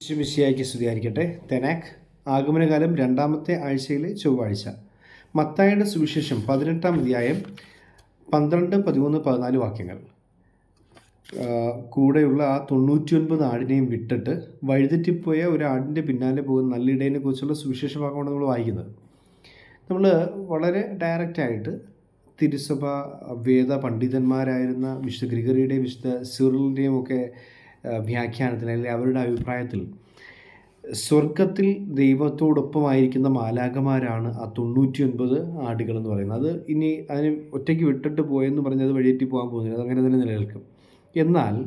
ശുമിശിയായിക്ക് സ്തുതിയായിരിക്കട്ടെ. തെനാക് ആഗമനകാലം രണ്ടാമത്തെ ആഴ്ചയിലെ ചൊവ്വാഴ്ച. മത്തായുടെ സുവിശേഷം പതിനെട്ടാം അധ്യായം പന്ത്രണ്ട് പതിമൂന്ന് പതിനാല് വാക്യങ്ങൾ. കൂടെയുള്ള ആ തൊണ്ണൂറ്റിയൊൻപത് ആടിനെയും വിട്ടിട്ട് വഴുതെറ്റിപ്പോയ ഒരു ആടിന്റെ പിന്നാലെ പോകുന്ന നല്ല ഇടയനെ കുറിച്ചുള്ള സുവിശേഷ ഭാഗമാണ് നമ്മൾ വായിക്കുന്നത്. നമ്മൾ വളരെ ഡയറക്റ്റായിട്ട് തിരുസഭ വേദ പണ്ഡിതന്മാരായിരുന്ന വിശുദ്ധ ഗ്രിഗറിയുടെയും വിശുദ്ധ സിറിലിന്റെയും ഒക്കെ വ്യാഖ്യാനത്തിൽ അല്ലെങ്കിൽ അവരുടെ അഭിപ്രായത്തിൽ സ്വർഗത്തിൽ ദൈവത്തോടൊപ്പമായിരിക്കുന്ന മാലാഖമാരാണ് ആ തൊണ്ണൂറ്റിയൊൻപത് ആടുകൾ എന്ന് പറയുന്നത്. അത് ഇനി അതിന് ഒറ്റയ്ക്ക് വിട്ടിട്ട് പോയെന്ന് പറഞ്ഞത് വഴിയേറ്റി പോകാൻ പോകുന്നില്ല. അതങ്ങനെ തന്നെ നിലനിൽക്കും. എന്നാൽ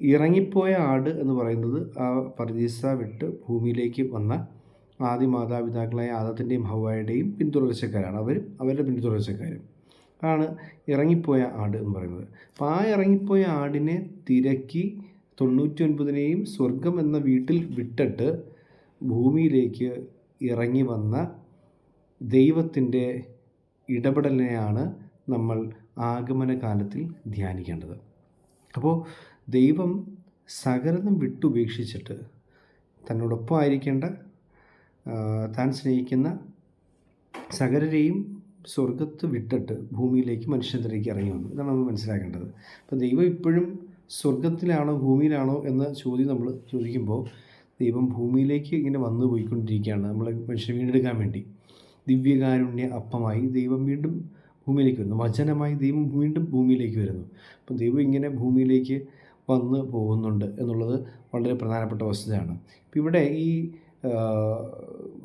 ഇറങ്ങിപ്പോയ ആട് എന്ന് പറയുന്നത് ആ പർദീസ വിട്ട് ഭൂമിയിലേക്ക് വന്ന ആദ്യ മാതാപിതാക്കളായ ആദത്തിന്റെയും ഹവായുടെയും പിന്തുടർച്ചക്കാരാണ്. അവരും അവരുടെ പിന്തുടർച്ചക്കാരും. ആണ് ഇറങ്ങിപ്പോയ ആട് എന്ന് പറയുന്നത്. അപ്പോൾ ആ ഇറങ്ങിപ്പോയ ആടിനെ തിരക്കി തൊണ്ണൂറ്റി ഒൻപതിനെയും സ്വർഗം എന്ന വീട്ടിൽ വിട്ടിട്ട് ഭൂമിയിലേക്ക് ഇറങ്ങി വന്ന ദൈവത്തിന്റെ ഇടപെടലിനെയാണ് നമ്മൾ ആഗമന കാലത്തിൽ ധ്യാനിക്കേണ്ടത്. അപ്പോൾ ദൈവം സകലതും വിട്ടുപേക്ഷിച്ചിട്ട് തന്നോടൊപ്പം ആയിരിക്കേണ്ട താൻ സ്നേഹിക്കുന്ന സകലരെയും സ്വർഗത്ത് വിട്ടിട്ട് ഭൂമിയിലേക്ക് മനുഷ്യരിലേക്ക് ഇറങ്ങി വന്നു. ഇതാണ് നമ്മൾ മനസ്സിലാക്കേണ്ടത്. അപ്പോൾ ദൈവം ഇപ്പോഴും സ്വർഗത്തിലാണോ ഭൂമിയിലാണോ എന്ന ചോദ്യം നമ്മൾ ചോദിക്കുമ്പോൾ ദൈവം ഭൂമിയിലേക്ക് ഇങ്ങനെ വന്നു പോയിക്കൊണ്ടിരിക്കുകയാണ്. നമ്മളെ മനുഷ്യനെ വീണ്ടെടുക്കാൻ വേണ്ടി. ദിവ്യകാരുണ്യ അപ്പമായി ദൈവം വീണ്ടും ഭൂമിയിലേക്ക് വരുന്നു. വചനമായി ദൈവം വീണ്ടും ഭൂമിയിലേക്ക് വരുന്നു. അപ്പം ദൈവം ഇങ്ങനെ ഭൂമിയിലേക്ക് വന്ന് പോകുന്നുണ്ട് എന്നുള്ളത് വളരെ പ്രധാനപ്പെട്ട വസ്തുതയാണ്. ഇപ്പം ഇവിടെ ഈ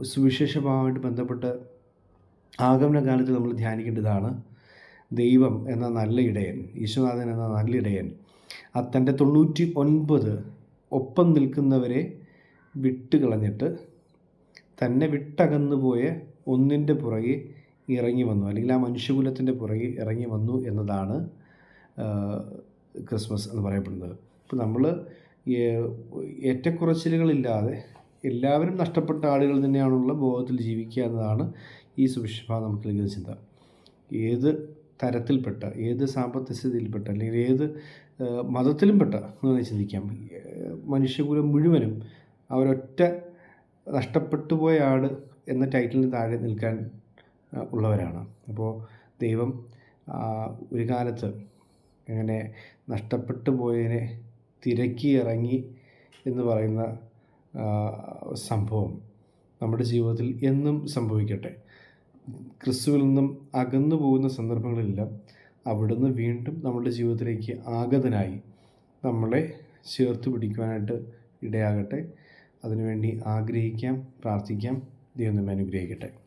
സുവിശേഷഭാവമായിട്ട് ബന്ധപ്പെട്ട് ആഗമന കാലത്ത് നമ്മൾ ധ്യാനിക്കേണ്ടതാണ് ദൈവം എന്ന നല്ല ഇടയൻ ഈശ്വനാഥൻ എന്ന നല്ല ഇടയൻ. തന്റെ തൊണ്ണൂറ്റി ഒൻപത് ഒപ്പം നിൽക്കുന്നവരെ വിട്ടുകളഞ്ഞിട്ട് തന്നെ വിട്ടകന്നു പോയ ഒന്നിന്റെ പുറകെ ഇറങ്ങി വന്നു. അല്ലെങ്കിൽ ആ മനുഷ്യകുലത്തിന്റെ പുറകെ ഇറങ്ങി വന്നു എന്നതാണ് ക്രിസ്മസ് എന്ന് പറയപ്പെടുന്നത്. ഇപ്പോൾ നമ്മൾ ഏറ്റക്കുറച്ചിലുകളില്ലാതെ എല്ലാവരും നഷ്ടപ്പെട്ട ആളുകൾ തന്നെയാണുള്ള ബോധത്തിൽ ജീവിക്കുക എന്നതാണ് ഈ സുവിശേഷ നമുക്ക് നൽകുന്ന ചിന്ത. ഏത് തരത്തിൽപ്പെട്ട ഏത് സാമ്പത്തിക സ്ഥിതിയിൽപ്പെട്ട അല്ലെങ്കിൽ ഏത് മതത്തിലും പെട്ട എന്ന് ചിന്തിക്കാം. മനുഷ്യകുലം മുഴുവനും അവരൊറ്റ നഷ്ടപ്പെട്ടു പോയ ആട് എന്ന ടൈറ്റിലിന് താഴെ നിൽക്കാൻ ഉള്ളവരാണ്. അപ്പോൾ ദൈവം ഒരു കാലത്ത് അങ്ങനെ നഷ്ടപ്പെട്ടു പോയതിനെ തിരക്കി ഇറങ്ങി എന്ന് പറയുന്ന സംഭവം നമ്മുടെ ജീവിതത്തിൽ എന്നും സംഭവിക്കട്ടെ. ക്രിസ്തുവിൽ നിന്നും അകന്നു പോകുന്ന സന്ദർഭങ്ങളിലെല്ലാം അവിടുന്ന് വീണ്ടും നമ്മുടെ ജീവിതത്തിലേക്ക് ആഗതനായി നമ്മളെ ചേർത്ത് പിടിക്കുവാനായിട്ട് ഇടയാകട്ടെ. അതിനുവേണ്ടി ആഗ്രഹിക്കാം പ്രാർത്ഥിക്കാം. ദൈവം നമ്മെ അനുഗ്രഹിക്കട്ടെ.